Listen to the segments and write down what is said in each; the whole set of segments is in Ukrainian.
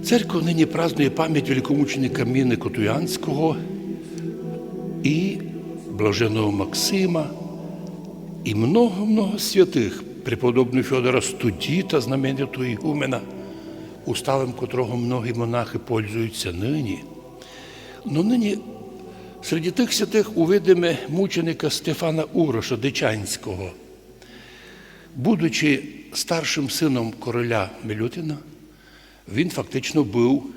Церква нині празднує пам'ять великомученика Міни Котуянського і блаженого Максима, і много-много святих, преподобного Фьодора Студіта, знаменитого ігумена, усталим котрого многі монахи пользуються нині. Но нині серед тих святих увидиме мученика Стефана Уроша Дичанського. Будучи старшим сином короля Милютина, він фактично був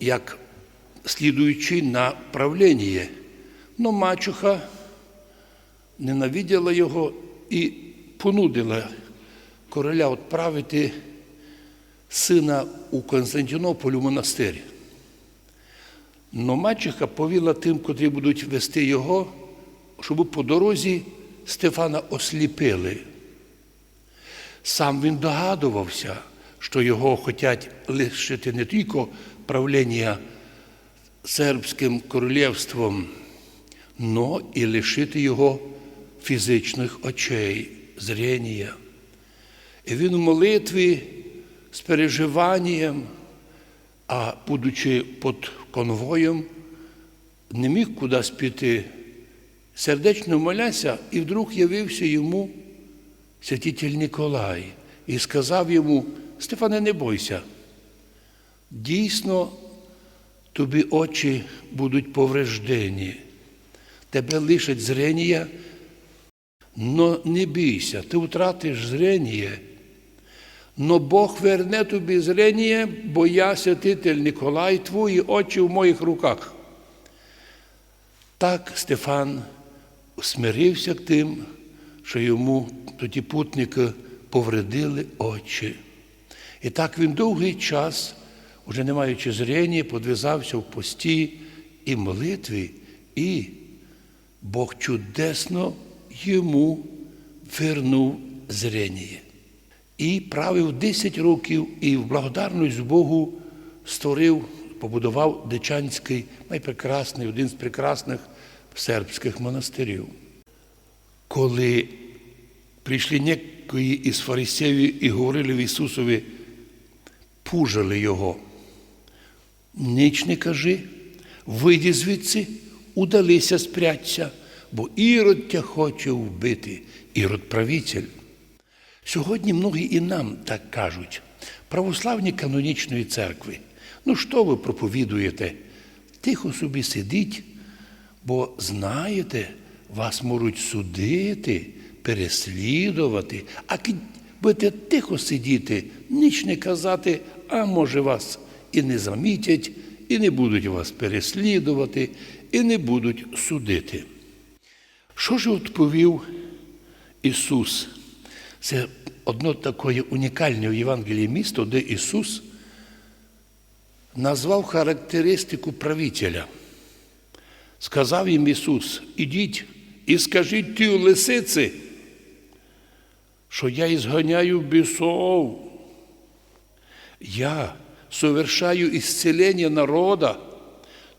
як слідуючий на правління. Но мачуха ненавиділа його і понудила короля відправити сина у Константинополь у монастир. Но мачуха повіла тим, котрі будуть вести його, щоб по дорозі Стефана осліпили. Сам він догадувався, що його хочуть лишити не тільки правління сербським королівством, но і лишити його фізичних очей, зрення. І він у молитві з переживанням, а будучи під конвоєм, не міг кудись піти. Сердечно моляся, і вдруг явився йому святитель Ніколай і сказав йому: Стефане, не бойся. Дійсно, тобі очі будуть повреждені, тебе лишать зрення, но не бійся, ти втратиш зрення, но Бог верне тобі зрення, бо я святитель Ніколай, твої очі в моїх руках. Так Стефан смирився тим, що йому тоді путники повредили очі. І так він довгий час, уже не маючи зрення, подвизався в пості і молитві, і Бог чудесно йому вернув зрення. І правив 10 років і в благодарність Богу створив, побудував Дичанський, найпрекрасний, один з прекрасних сербських монастирів. Коли прийшли некої із фарисеїв і говорили в Ісусові, пужали Його. Ніч не кажи, вийди звідси, удалися, спрячься, бо Ірод тя хоче вбити, Ірод правитель. Сьогодні многі і нам так кажуть, православні канонічної церкви. Ну що ви проповідуєте? Тихо собі сидіть, бо знаєте, вас можуть судити, переслідувати, а будете тихо сидіти, ніч не казати, а може вас і не замітять, і не будуть вас переслідувати, і не будуть судити. Що ж відповів Ісус? Це одно таке унікальне в Євангелії місто, де Ісус назвав характеристику правителя. Сказав їм Ісус, ідіть і скажіть ті лисиці, що я ізганяю бісов. Я совершаю ісцелення народа,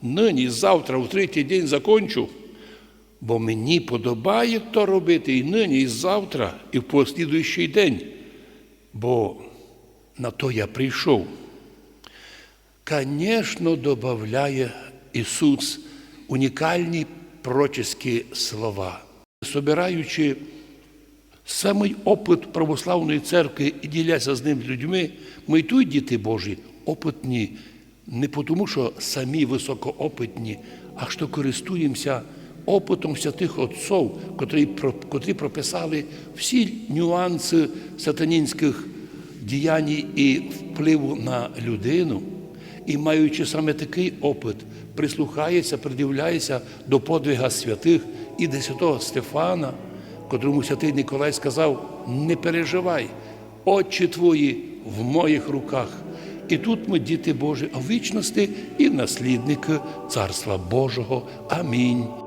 нині, завтра, в третій день закончу, бо мені подобає то робити і нині, і завтра, і в послідуючий день, бо на то я прийшов. Конечно, додає Ісус унікальні пророчеські слова. Собираючи самий опит православної церкви і діляся з ним з людьми, ми й тут, діти Божі, опитні, не тому, що самі високоопитні, а що користуємося опитом святих отців, котрі, котрі прописали всі нюанси сатанінських діянь і впливу на людину. І маючи саме такий опит, прислухається, придивляється до подвига святих і до святого Стефана, котрому святий Ніколай сказав: не переживай, очі твої в моїх руках. І тут ми діти Божі, а вічності і наслідники Царства Божого. Амінь.